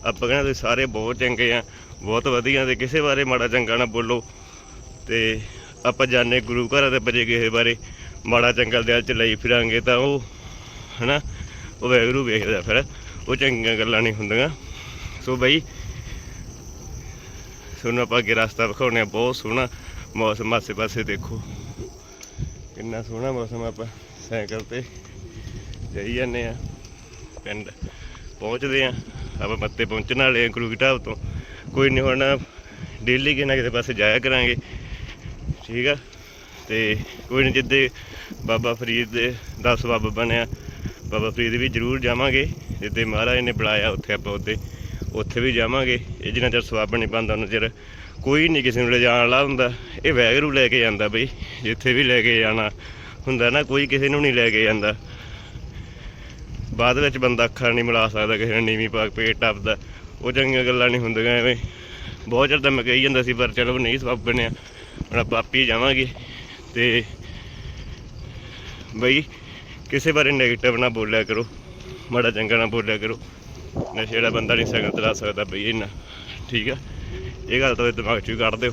ਆਪਾਂ ਕਹਿੰਦੇ ਤੁਸੀਂ ਸਾਰੇ ਬਹੁਤ ਚੰਗੇ ਆ, ਬਹੁਤ ਵਧੀਆ ਤੇ ਕਿਸੇ ਬਾਰੇ ਮਾੜਾ ਚੰਗਾ ਨਾ ਬੋਲੋ। ਤੇ ਆਪਾਂ ਜਾਣੇ ਗੁਰੂ ਘਰਾਂ ਦੇ ਬਜੇ ਕਿਸੇ ਬਾਰੇ, ਮਾੜਾ ਚੰਗਾ ਦਿਲ ਚ ਲਈ ਫਿਰਾਂਗੇ ਤਾਂ ਉਹ ਹਨਾ? ਉਹ ਵੈਗਰੂ ਵੇਖਦਾ ਫਿਰ, ਉਹ ਚੰਗੀਆਂ ਗੱਲਾਂ ਨਹੀਂ ਹੁੰਦੀਆਂ। ਸੋ ਬਈ, ਤੁਹਾਨੂੰ ਆਪਾਂ ਅੱਗੇ ਰਸਤਾ ਵਿਖਾਉਣੇ ਆ ਬਹੁਤ ਸੋਹਣਾ ਮੌਸਮ ਆਸੇ ਪਾਸੇ ਦੇਖੋ। ਕਿੰਨਾ ਸੋਹਣਾ ਮੌਸਮ ਆਪਾਂ ਸਾਈਕਲ ਤੇ ਜਾਈ ਜਾਂਦੇ ਆ ਪਿੰਡ ਪਹੁੰਚਦੇ ਆ ਆਪਾਂ ਮੱਤੇ ਪਹੁੰਚਣ ਵਾਲੇ ਆ ਗੁਰੂ ਕੀ ਤੋਂ। ਕੋਈ ਨਹੀਂ ਹੁਣ ਡੇਲੀ ਕਿਤੇ ਨਾ ਕਿਤੇ ਪਾਸੇ ਜਾਇਆ ਕਰਾਂਗੇ। ਠੀਕ ਆ? ਤੇ ਕੋਈ ਨਹੀਂ ਜਿੱਦੇ ਬਾਬਾ ਫਰੀਦ ਦੇ 10 ਬਾਬਾ ਬਣਿਆ ਬਾਬਾ ਫਰੀਦ ਵੀ ਜ਼ਰੂਰ ਜਾਵਾਂਗੇ। ਜਿੱਦੇ ਮਹਾਰਾਜ ਨੇ ਬੁਲਾਇਆ, ਉੱਥੇ ਆਪਾਂ ਉੱਤੇ ਉੱਥੇ ਵੀ ਜਾਵਾਂਗੇ। ਇਹ ਜਿੰਨਾ ਚਿਰ ਸਵਾਬ ਨਹੀਂ ਬਣਦਾ ਉਹਨਾਂ ਚਿਰ ਕੋਈ ਨਹੀਂ ਕਿਸੇ ਨੂੰ ਲਿਜਾਣ ਵਾਲਾ ਹੁੰਦਾ। ਇਹ ਵੈਗਰੂ ਲੈ ਕੇ ਜਾਂਦਾ ਬਈ, ਜਿੱਥੇ ਵੀ ਲੈ ਕੇ ਜਾਣਾ ਹੁੰਦਾ ਨਾ, ਕੋਈ ਕਿਸੇ ਨੂੰ ਨਹੀਂ ਲੈ ਕੇ ਜਾਂਦਾ। ਬਾਅਦ ਵਿੱਚ ਬੰਦਾ ਅੱਖਾਂ ਨਹੀਂ ਮਿਲਾ ਸਕਦਾ, ਕਿਸੇ ਨੂੰ ਨੀਵੀਂ ਪਾ ਪੇਟ ਟੱਪਦਾ। ਉਹ ਚੰਗੀਆਂ ਗੱਲਾਂ ਨਹੀਂ ਹੁੰਦੀਆਂ ਐਵੇਂ। ਬਹੁਤ ਚਿਰ ਤਾਂ ਮੈਂ ਕਹੀ ਜਾਂਦਾ ਸੀ, ਪਰ ਚਲੋ ਨਹੀਂ ਸਬੱਬ ਬਣਿਆ। ਹੁਣ ਆਪਾਂ ਆਪੀ ਜਾਵਾਂਗੇ। ਤੇ ਬਈ ਕਿਸੇ ਬਾਰੇ 네ਗੇਟਿਵ ਨਾ ਬੋਲਿਆ ਕਰੋ, ਮਾੜਾ ਚੰਗਾ ਨਾ ਬੋਲਿਆ ਕਰੋ। ਨਸ਼ੇ ਵਾਲਾ ਬੰਦਾ ਨਹੀਂ ਸੰਗਤ ਲਾ ਸਕਦਾ ਬਈ ਇੰਨਾ, ਠੀਕ ਆ? ਇਹ ਗੱਲ ਤਾਂ ਦਿਮਾਗ ਚੋਂ ਕੱਢ ਦਿਓ।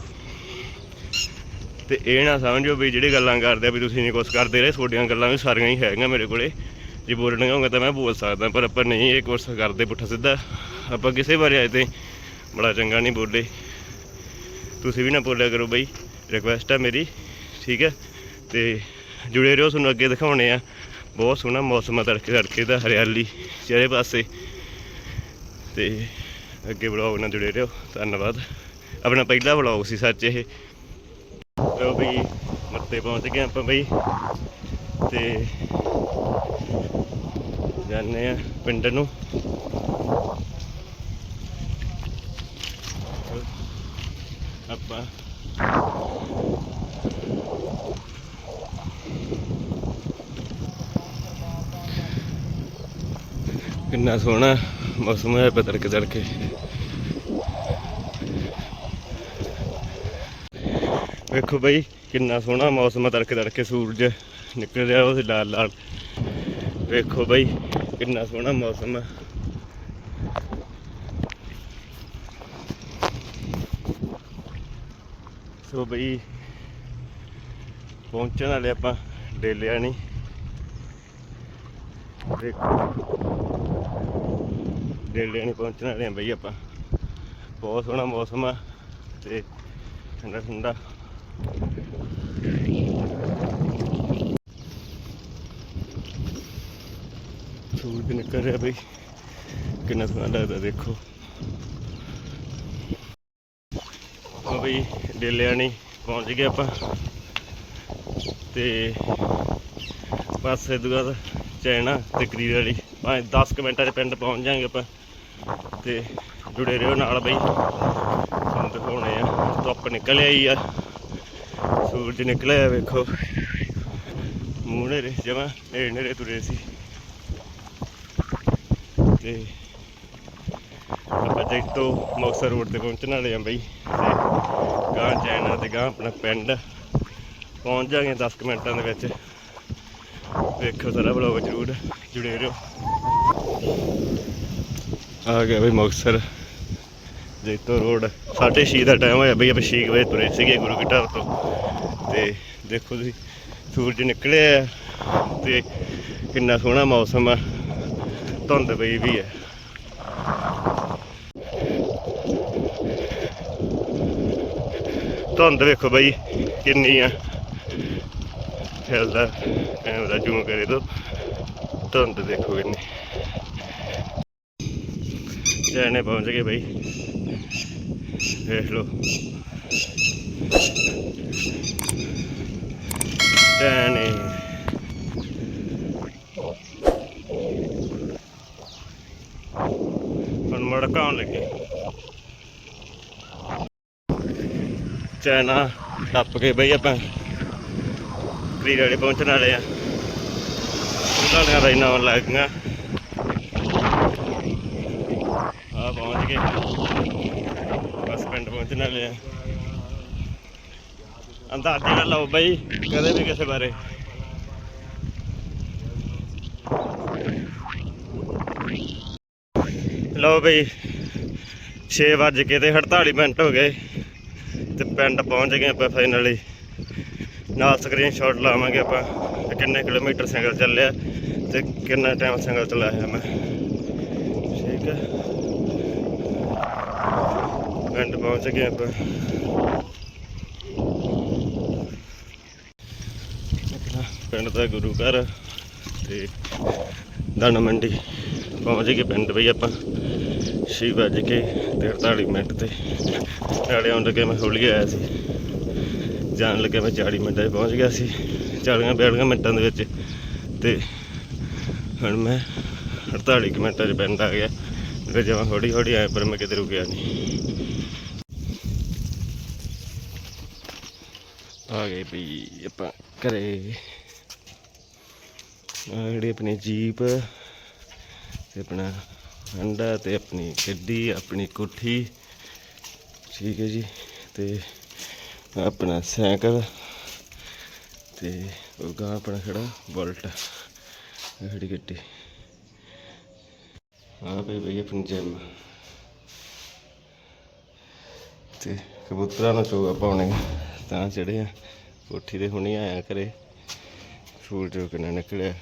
ਤੇ ਇਹ ਨਾ ਸਮਝੋ ਵੀ ਜਿਹੜੇ ਗੱਲਾਂ ਕਰਦੇ ਆ ਵੀ ਤੁਸੀਂ ਨਹੀਂ ਕੁਛ ਕਰਦੇ ਰਹੇ, ਤੁਹਾਡੀਆਂ ਗੱਲਾਂ ਵੀ ਸਾਰੀਆਂ ਹੀ ਹੈਗੀਆਂ ਮੇਰੇ ਕੋਲੇ। ਜੇ ਬੋਲਣੀਆਂ ਹੋਣਗੀਆਂ ਤਾਂ ਮੈਂ ਬੋਲ ਸਕਦਾ, ਪਰ ਆਪਾਂ ਨਹੀਂ ਇਹ ਕੋਰਸ ਕਰਦੇ ਪੁੱਠਾ ਸਿੱਧਾ। ਆਪਾਂ ਕਿਸੇ ਬਾਰੇ ਆਏ ਤੇ ਬੜਾ ਚੰਗਾ ਨਹੀਂ ਬੋਲੇ। ਤੁਸੀਂ ਵੀ ਨਾ ਬੋਲਿਆ ਕਰੋ ਬਈ ਰਿਕੁਐਸਟ ਆ ਮੇਰੀ, ਠੀਕ ਹੈ ਤੇ ਜੁੜੇ ਰਹੋ, ਤੁਹਾਨੂੰ ਅੱਗੇ ਦਿਖਾਉਣੇ ਆ। ਬਹੁਤ ਸੋਹਣਾ ਮੌਸਮ ਆ ਤੜਕੇ ਤੜਕੇ ਦਾ, ਹਰਿਆਲੀ ਚਾਰੇ ਪਾਸੇ। ਤੇ ਅੱਗੇ ਵਲੌਗ ਨਾਲ ਜੁੜੇ ਰਹੋ, ਧੰਨਵਾਦ। ਆਪਣਾ ਪਹਿਲਾ ਵਲੌਗ ਸੀ ਸੱਚ ਇਹ। ਲੋ ਬਈ ਮੱਤੇ ਪਹੁੰਚ ਗਏ ਆਪਾਂ ਬਈ। ਤੇ ਜਾਂਦੇ ਆ ਪਿੰਡ ਨੂੰ। ਆਪਾਂ ਕਿੰਨਾ ਸੋਹਣਾ ਮੌਸਮ ਹੈ ਪਤਰ ਕੇ ਤੜਕੇ। ਵੇਖੋ ਬਈ, ਕਿੰਨਾ ਸੋਹਣਾ ਮੌਸਮ ਹੈ ਤੜਕੇ ਤੜਕੇ, ਸੂਰਜ ਨਿਕਲ ਰਿਹਾ ਉਹ ਲਾਲ ਲਾਲ ਵੇਖੋ ਬਈ, ਕਿੰਨਾ ਸੋਹਣਾ ਮੌਸਮ ਹੈ ਸੋ ਬਈ, ਪਹੁੰਚਣ ਵਾਲੇ ਆਪਾਂ ਡੇਲਿਆ ਨਹੀਂ। ਦੇਖੋ ਡੇਲਿਆ ਨਹੀਂ ਪਹੁੰਚਣ ਵਾਲੇ ਆ ਬਈ ਆਪਾਂ। ਬਹੁਤ ਸੋਹਣਾ ਮੌਸਮ ਆ ਤੇ ਠੰਡਾ ਠੰਡਾ। ਸੂਰਜ ਨਿਕਲ ਰਿਹਾ ਬਈ। ਕਿੰਨਾ ਸੋਹਣਾ ਲੱਗਦਾ ਦੇਖੋ। ਉਹ ਬਈ ਡੇਲਿਆ ਨਹੀਂ ਪਹੁੰਚ ਗਏ ਆਪਾਂ। ਤੇ ਬਸ ਇਹ ਬਾਅਦ ਚੈਨਾ ਤੇ ਵਾਲੀ। ਪੰਜ 10 ਕੁ ਮਿੰਟਾਂ 'ਚ ਪਿੰਡ ਪਹੁੰਚ ਜਾਾਂਗੇ ਆਪਾਂ। ਤੇ ਜੁੜੇ ਰਹੋ ਨਾਲ ਬਈ। ਤੁਹਾਨੂੰ ਦਿਖਾਉਣੇ ਆ, ਧੁੱਪ ਨਿਕਲ ਆਈ ਆ। ਸੂਰਜ ਨਿਕਲਿਆ ਵੇਖੋ। ਮੂੰਹ ਰੇ ਜਮਾ ਨੇੜੇ ਨੇੜੇ ਤੁਰੇ ਸੀ। ਤੇ ਆਪਾਂ ਜੈਤੋ ਮੌਕਸਰ ਰੋਡ ਤੇ ਪਹੁੰਚਣ ਵਾਲੇ ਆ ਬਈ। ਤੇ ਗਾਂ ਚੈਨਾ ਤੇ ਗਾਂ ਆਪਣਾ ਪਿੰਡ। ਪਹੁੰਚ ਜਾਗੇ 10 ਕੁ ਮਿੰਟਾਂ ਦੇ ਵਿੱਚ। ਵੇਖੋ ਸਾਰਾ ਵਲੋਗ ਜ਼ਰੂਰ ਜੁੜੇ ਰਹੋ। ਆ ਗਿਆ ਬਈ ਮੁਕਤਸਰ। ਜੈਤੋ ਰੋਡ। 6:30 ਦਾ ਟਾਈਮ ਹੋਇਆ ਬਈ ਆਪਾਂ 6 ਵਜੇ ਤੁਰੇ ਸੀਗੇ ਗੁਰੂ ਕੀ ਢਾਬ ਤੋਂ। ਤੇ ਦੇਖੋ ਤੁਸੀਂ ਸੂਰਜ ਨਿਕਲਿਆ ਆ ਤੇ ਕਿੰਨਾ ਸੋਹਣਾ ਮੌਸਮ ਆ। ਧੁੰਦ ਪਈ ਵੀ ਹੈ ਧੁੰਦ ਵੇਖੋ ਬਈ, ਕਿੰਨੀ ਆ। ਖੇਲਦਾ ਕੈਮਰਾ ਜ਼ੂਮ ਕਰੇ ਤਾਂ। ਧੁੰਦ ਦੇਖੋ ਕਿੰਨੀ। ਚੈਨੇ ਪਹੁੰਚ ਗਏ ਬਈ। ਦੇਖ ਲਓ। ਚੈਨੇ ਹੁਣ ਮੜਕਾਉਣ ਲੱਗੇ। ਚੈਨਾ ਟੱਪ ਕੇ ਬਈ ਆਪਾਂ ਕਰੀਰ ਵਾਲੇ ਪਹੁੰਚਣ ਵਾਲੇ ਆ। ਉਹਨਾਂ ਦਾ ਇਨਾਮ ਲੱਗ ਗਿਆ ਆ ਪਹੁੰਚ ਗਏ। ਬਸ ਪਿੰਡ ਪਹੁੰਚਣ ਵਾਲੇ ਆ। ਅੰਦਾਜ਼ੇ ਨਾਲ ਲਾਓ ਬਈ, ਕਦੇ ਵੀ ਕਿਸੇ ਬਾਰੇ। ਲਓ ਬਈ 6 ਵੱਜ ਕੇ ਤੇ 48 ਮਿੰਟ ਹੋ ਗਏ ਤੇ ਪਿੰਡ ਪਹੁੰਚ ਗਏ ਆਪਾਂ ਫਾਈਨਲੀ ਨਾਲ ਸਕਰੀਨਸ਼ਾਟ ਲਾਵਾਂਗੇ ਆਪਾਂ ਕਿੰਨੇ ਕਿਲੋਮੀਟਰ ਸਾਈਕਲ ਚੱਲਿਆ ਤੇ ਕਿੰਨਾ ਟਾਈਮ ਸਾਈਕਲ ਚਲਾਇਆ ਮੈਂ। ਠੀਕ ਹੈ ਪਿੰਡ ਪਹੁੰਚ ਗਏ ਆਪਾਂ। ਪਿੰਡ ਦਾ ਗੁਰੂ ਘਰ ਤੇ ਦਾਣਾ ਮੰਡੀ ਪਹੁੰਚ ਗਏ ਪਿੰਡ ਬਈ ਆਪਾਂ। ਛੇ ਵੱਜ ਕੇ ਤੇ 48 ਮਿੰਟ ਤੇ। ਨਾਲੇ ਆਉਣ ਲੱਗੇ ਮੈਂ ਹੌਲੀ ਆਇਆ ਸੀ। ਜਾਣ ਲੱਗੇ ਮੈਂ 40 ਮਿੰਟਾਂ 'ਚ ਪਹੁੰਚ ਗਿਆ ਸੀ। 40 42 ਮਿੰਟਾਂ ਦੇ ਵਿੱਚ ਤੇ ਹੁਣ ਮੈਂ 48 ਕੁ ਮਿੰਟਾਂ 'ਚ ਪਿੰਡ ਆ ਗਿਆ। ਤੇ ਜਮਾਂ ਹੌਲੀ ਹੌਲੀ ਆਇਆ ਪਰ ਮੈਂ ਕਿਤੇ ਰੁਕਿਆ ਨਹੀਂ। ਆ ਵੀ ਆਪਾਂ ਘਰੇ ਜਿਹੜੀ ਆਪਣੀ ਜੀਪ ਤੇ ਆਪਣਾ ਹੰਡਾ ਤੇ ਆਪਣੀ ਗੱਡੀ, ਆਪਣੀ ਕੋਠੀ, ਠੀਕ ਹੈ ਜੀ, ਤੇ ਆਪਣਾ ਸਾਈਕਲ ਤੇ ਉਹ ਗਾ ਆਪਣਾ ਖੜਾ, ਬੋਲਟ ਖੜੀ ਗੱਡੀ। ਆ ਬਈ ਬਈ ਆਪਣੀ ਜਿਮ ਤੇ ਕਬੂਤਰਾਂ ਨੂੰ ਚੋਗਾ ਪਾਉਣੇ ਤਾਂ ਚੜੇ ਆ ਕੋਠੀ ਦੇ ਹੁਣੇ ਆਇਆ ਘਰੇ। ਸੂਰਜ ਕਿੰਨਾ ਨਿਕਲਿਆ।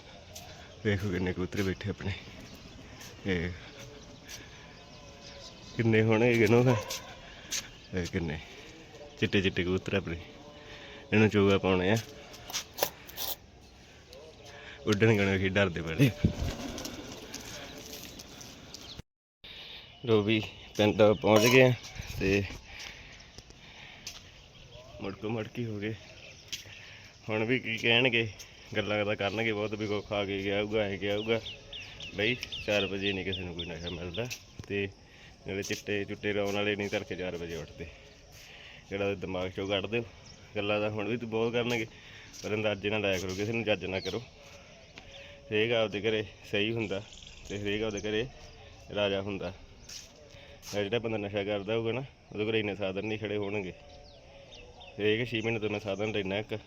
ਵੇਖੋ ਕਿੰਨੇ ਕਬੂਤਰ ਬੈਠੇ ਆਪਣੇ। ਇਹ ਕਿੰਨੇ ਹੋਣੇ ਗਿਣੋ ਇਹ ਕਿੰਨੇ। ਚਿੱਟੇ ਚਿੱਟੇ ਕਬੂਤਰ ਆਪਣੇ। ਇਹਨੂੰ ਚੋਗਾ ਪਾਉਣੇ ਆ। ਉੱਡਣ ਗਣੇ ਕੀ ਡਰਦੇ ਬੜੇ ਲੋ ਵੀ, ਪਿੰਡ ਪਹੁੰਚ ਗਏ ਆ ਤੇ ਮੁੜਕੋ ਮੜਕੀ ਹੋ ਗਏ। ਹੁਣ ਵੀ ਕੀ ਕਹਿਣਗੇ? ਗੱਲਾਂ ਤਾਂ ਕਰਨਗੇ ਬਹੁਤ, ਵੀ ਕੋ ਖਾ ਕੇ ਗਿਆ ਹੋਊਗਾ ਐ ਗਿਆ ਹੋਊਗਾ ਬਈ 4 ਵਜੇ ਨਹੀਂ ਕਿਸੇ ਨੂੰ ਕੋਈ ਨਸ਼ਾ ਮਿਲਦਾ ਤੇ ਜਿਹੜੇ ਚਿੱਟੇ ਚੁੱਟੇ ਲਾਉਣ ਵਾਲੇ ਨਹੀਂ ਤੜਕੇ 4 ਵਜੇ ਉੱਠਦੇ। ਜਿਹੜਾ ਦਿਮਾਗ ਚੋਂ ਕੱਢ ਦਿਓ। ਗੱਲਾਂ ਤਾਂ ਹੁਣ ਵੀ ਤੂੰ ਬਹੁਤ ਕਰਨਗੇ। ਪਰ ਅੰਦਾਜ਼ੇ ਨਾਲ ਲਾਇਆ ਕਰੋ, ਕਿਸੇ ਨੂੰ ਜੱਜ ਨਾ ਕਰੋ। ਹਰੇਕ ਆਪਦੇ ਘਰੇ ਸਹੀ ਹੁੰਦਾ ਤੇ ਹਰੇਕ ਆਪਦੇ ਘਰੇ ਰਾਜਾ ਹੁੰਦਾ। ਜਿਹੜਾ ਬੰਦਾ ਨਸ਼ਾ ਕਰਦਾ ਹੋਊਗਾ ਨਾ, ਉਹਦੇ ਕੋਲ ਇੰਨੇ ਸਾਧਨ ਨਹੀਂ ਖੜੇ ਹੋਣਗੇ। ਹਰੇਕ 6 ਮਹੀਨੇ ਤੋਂ ਮੈਂ ਸਾਧਨ ਲੈਣਾ ਇੱਕ।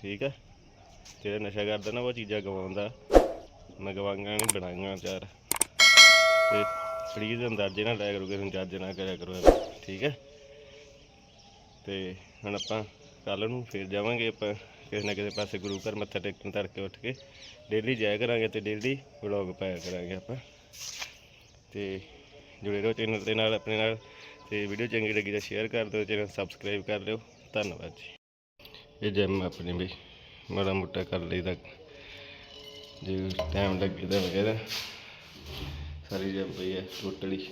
ਠੀਕ ਆ? ਜਿਹੜਾ ਨਸ਼ਾ ਕਰਦਾ ਨਾ, ਉਹ ਚੀਜ਼ਾਂ ਗਵਾਉਂਦਾ। ਮੈਂ ਗਵਾਂਗਾ ਨਹੀਂ, ਬਣਾਂਗਾ ਚਾਰ। ਤੇ ਪਲੀਜ਼ ਅੰਦਾਜ਼ੇ ਨਾਲ ਲਾਇਆ ਕਰੋ ਕਿਸੇ ਨੂੰ ਜੱਜ ਨਾ ਕਰਿਆ ਕਰੋ ਠੀਕ ਹੈ ਤੇ ਹੁਣ ਆਪਾਂ ਕੱਲ ਨੂੰ ਫੇਰ ਜਾਵਾਂਗੇ ਆਪਾਂ ਕਿਸੇ ਨਾ ਕਿਸੇ ਪਾਸੇ ਗੁਰੂ ਘਰ ਮੱਥਾ ਟੇਕਣ ਤੜਕੇ ਉੱਠ ਕੇ। ਡੇਲੀ ਜਾਇਆ ਕਰਾਂਗੇ ਤੇ ਡੇਲੀ ਵਲੌਗ ਪਾਇਆ ਕਰਾਂਗੇ ਆਪਾਂ। ਤੇ ਜੁੜੇ ਰਹੋ ਚੈਨਲ ਦੇ ਨਾਲ, ਆਪਣੇ ਨਾਲ। ਤੇ ਵੀਡੀਓ ਚੰਗੀ ਲੱਗੀ ਤਾਂ ਸ਼ੇਅਰ ਕਰ ਦਿਓ, ਚੈਨਲ ਸਬਸਕ੍ਰਾਈਬ ਕਰ ਲਿਓ ਧੰਨਵਾਦ ਜੀ। ਇਹ ਜਿਮ ਆਪਣੀ ਵੀ ਮਾੜਾ ਮੋਟਾ ਕਰ ਲਈਦਾ। ਜੇ ਟਾਈਮ ਲੱਗੇ ਤਾਂ ਵਗੈਰਾ। ਸਾਰੀ ਜਿਮ ਪਈ ਹੈ, ਟੋਟਲੀ।